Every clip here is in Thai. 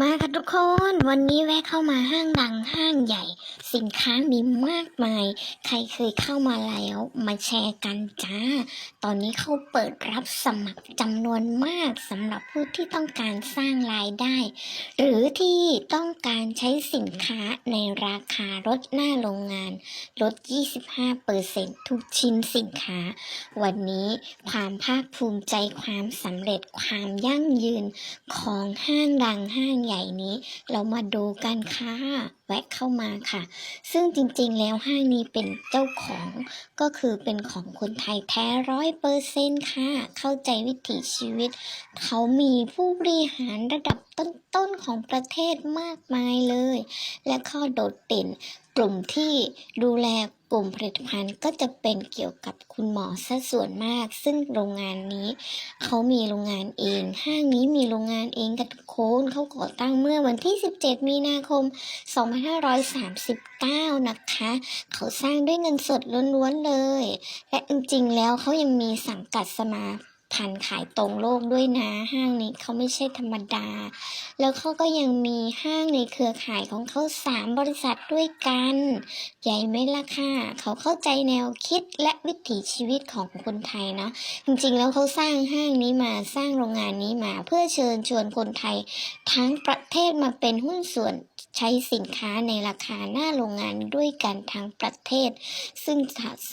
มาค่ะทุกคน วันนี้แวะเข้ามาห้างดังห้างใหญ่ สินค้ามีมากมาย ใครเคยเข้ามาแล้ว มาแชร์กันจ้า ตอนนี้เขาเปิดรับสมัครจำนวนมากสำหรับผู้ที่ต้องการสร้างรายได้ หรือที่ต้องการใช้สินค้าในราคาลดหน้าโรงงาน ลด 25%ทุกชิ้นสินค้า วันนี้ความภาคภูมิใจความสำเร็จความยั่งยืนของห้างดังห้างใหญ่นี้ เรามาดูกันค่ะแวะเข้ามาค่ะ ซึ่งจริงๆแล้วห้างนี้เป็นเจ้าของก็คือเป็นของคนไทยแท้ร้อยเปอร์เซ็นค่ะ เข้าใจวิถีชีวิต เขามีผู้บริหารระดับต้นๆของประเทศมากมายเลย และข้อโดดเด่นกลุ่มที่ดูแล กลุ่มผลิตภัณฑ์ก็จะเป็นเกี่ยวกับคุณหมอซะส่วนมาก ซึ่งโรงงานนี้ เขามีโรงงานเอง ห้างนี้มีโรงงานเองกันทุกคนเขาก่อตั้งเมื่อวันที่ 17 มีนาคม 2539 นะคะ เขาสร้างด้วยเงินสดล้วนๆเลย และจริงๆแล้วเขายังมีสังกัดสมา พันขายตรงโลกด้วยนะ ห้างนี้เขาไม่ใช่ธรรมดา แล้วเขาก็ยังมีห้างในเครือข่ายของเขาสามบริษัทด้วยกัน ใหญ่ไหมล่ะค่ะเขาเข้าใจแนวคิดและวิถีชีวิตของคนไทยเนาะจริงๆแล้วเขาสร้างห้างนี้มาสร้างโรงงานนี้มา เพื่อเชิญชวนคนไทย ทั้งประเทศมาเป็นหุ้นส่วนใช้สินค้าในราคาหน้าโรงงานด้วยกันทั้งประเทศ ซึ่ง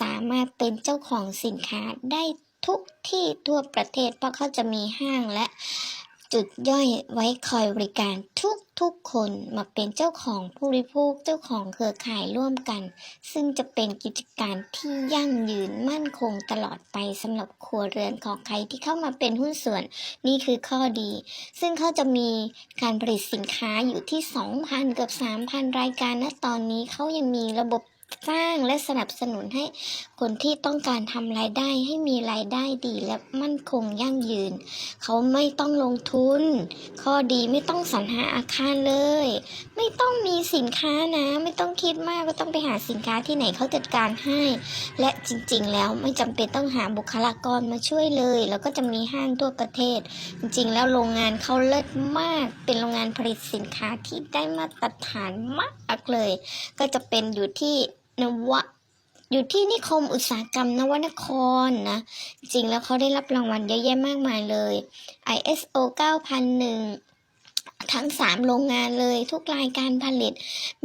สามารถเป็นเจ้าของสินค้าได้ ทุกที่ทั่วประเทศ เพราะเขาจะมีห้างและจุดย่อยไว้คอยบริการทุกทุกคนมาเป็นเจ้าของผู้บริโภคเจ้าของเครือข่ายร่วมกัน ซึ่งจะเป็นกิจการที่ยั่งยืนมั่นคงตลอดไปสำหรับครัวเรือนของใครที่เข้ามาเป็นหุ้นส่วนนี่คือข้อดี ซึ่งเขาจะมีการผลิตสินค้าอยู่ที่ 2,000 เกือบ 3,000 รายการนะตอนนี้เขายังมีระบบ สร้างและสนับสนุนให้คนที่ต้องการทำรายได้ให้มีรายได้ดีและมั่นคงยั่งยืน เขาไม่ต้องลงทุน ข้อดีไม่ต้องสรรหาอาคารเลย ไม่ต้องมีสินค้านะ ไม่ต้องคิดมากว่าต้องไปหาสินค้าที่ไหนเขาจัดการให้ และจริงๆ แล้วไม่จำเป็นต้องหาบุคลากรมาช่วยเลย แล้วก็จะมีห้างทั่วประเทศ จริงๆ แล้วโรงงานเขาเลิศมาก เป็นโรงงานผลิตสินค้าที่ได้มาตรฐานมากเลย ก็จะเป็นอยู่ที่ นวะอยู่ที่นิคมอุตสาหกรรมนวนครนะ จริงแล้วเขาได้รับรางวัลเยอะแยะมากมายเลย ISO 9001 ทั้ง 3 โรงงานเลยทุกรายการผลิต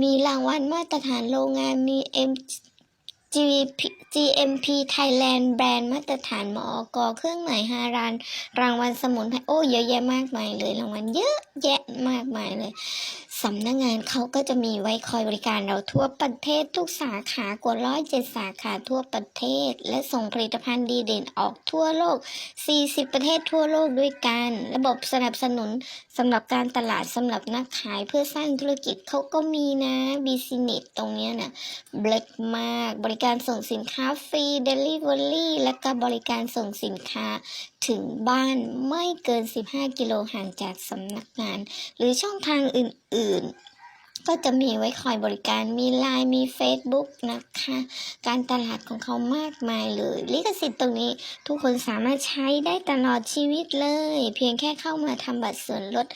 มีรางวัลมาตรฐานโรงงานมี M GMP Thailand แบรนด์มาตรฐานมอกเครื่องหมายฮารานรางวัลสมุนไพรโอ้เยอะแยะมากมายเลยรางวัลเยอะแยะมากมายเลยสำนักงงานเขาก็จะมีไว้คอยบริการเราทั่วประเทศทุกสาขากว่าร้อยเจ็ดสาขาทั่วประเทศ และส่งผลิตภัณฑ์ดีเด่นออกทั่วโลก 40 ประเทศทั่วโลกด้วยกัน ระบบสนับสนุนสำหรับการตลาดสำหรับนักขายเพื่อสร้างธุรกิจเขาก็มีนะบิสเนสตรงเนี้ยนะเบลกมากบริการการส่งสินค้าฟรีเดลิเวอรี่และก็บริการส่งสินค้าถึงบ้านไม่เกิน 15 กิโลห่างจากสำนักงาน หรือช่องทางอื่นๆ ก็จะมีไว้คอยบริการมีไลน์มี Facebook นะคะ การตลาดของเขามากมายเลย ลิขสิทธิ์ตรงนี้ทุกคนสามารถใช้ได้ตลอดชีวิตเลย เพียงแค่เข้ามาทำบัตรส่วนลด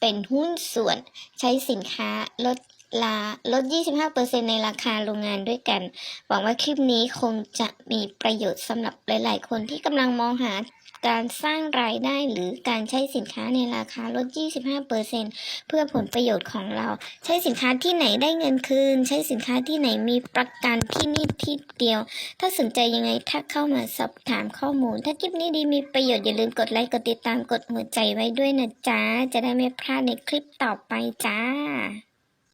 เป็นหุ้นส่วนใช้สินค้าลด ลาลด 25%ในราคาโรงงานด้วยกัน หวังว่าคลิปนี้คงจะมีประโยชน์สำหรับหลาย ๆ คนที่กำลังมองหาการสร้างรายได้หรือการใช้สินค้าในราคาลด 25%เพื่อผลประโยชน์ของเรา ใช้สินค้าที่ไหนได้เงินคืน ใช้สินค้าที่ไหนมีประกันที่นี่ที่เดียว ถ้าสนใจยังไงถ้าเข้ามาสอบถามข้อมูล ถ้าคลิปนี้ดีมีประโยชน์อย่าลืมกดไลค์กดติดตามกดหัวใจไว้ด้วยนะจ๊ะจะได้ไม่พลาดในคลิปต่อไปจ้า